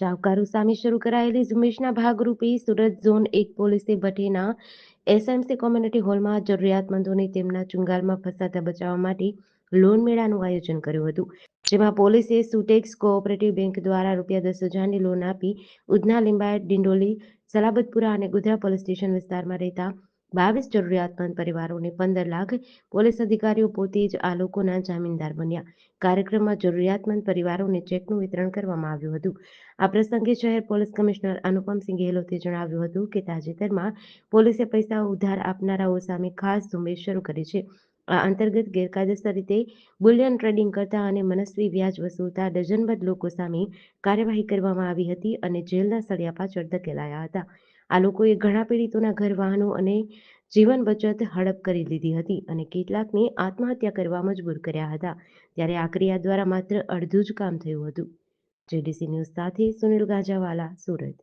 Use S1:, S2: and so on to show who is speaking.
S1: શાહુકારો સામે શરૂ કરાયેલી ઝુંબેશના ભાગરૂપે સુરત ઝોન એક પોલીસે ભઠ્ઠીના એસએમસી કોમ્યુનિટી હોલમાં જરૂરિયાતમંદોને તેમના ચુંગાલમાં ફસાતા બચાવવા માટે લોન મેળાનું આયોજન કર્યું હતું. જેમાં પોલીસે સુટેક્સ કોઓપરેટિવ બેંક દ્વારા રૂપિયા દસ હજારની લોન આપી ઉધના લિંબાયત, ડિંડોલી, સલાબતપુરા અને ગુધરા પોલીસ સ્ટેશન વિસ્તારમાં રહેતા બાવીસ જરૂરિયાતમંદ પરિવારોને પંદર લાખ પોલીસ અધિકારીઓ પોતે જ આ લોકોના જામીનદાર બન્યા. કાર્યક્રમમાં જરૂરિયાતમંદ પરિવારોને ચેકનું વિતરણ કરવામાં આવ્યું હતું. આ પ્રસંગે શહેર પોલીસ કમિશનર અનુપમસિંહ ગેહલોતે જણાવ્યું હતું કે તાજેતરમાં પોલીસે પૈસા ઉધાર આપનારાઓ સામે ખાસ ઝુંબેશ શરૂ કરી છે. આ અંતર્ગત ગેરકાયદેસર રીતે બુલિયન ટ્રેડિંગ કરતા અને મનસ્વી વ્યાજ વસૂલતા ડઝનબદ્ધ લોકો સામે કાર્યવાહી કરવામાં આવી હતી અને જેલના સળિયા પાછળ ધકેલાયા હતા. આ લોકોએ ઘણા પીડિતોના ઘર, વાહનો અને જીવન બચત હડપ કરી લીધી હતી અને કેટલાકને આત્મહત્યા કરવા મજબૂર કર્યા હતા, ત્યારે આ ક્રિયા દ્વારા માત્ર અડધું જ કામ થયું હતું. જેડીસી ન્યૂઝ સાથે સુનિલ ગાજાવાલા, સુરત.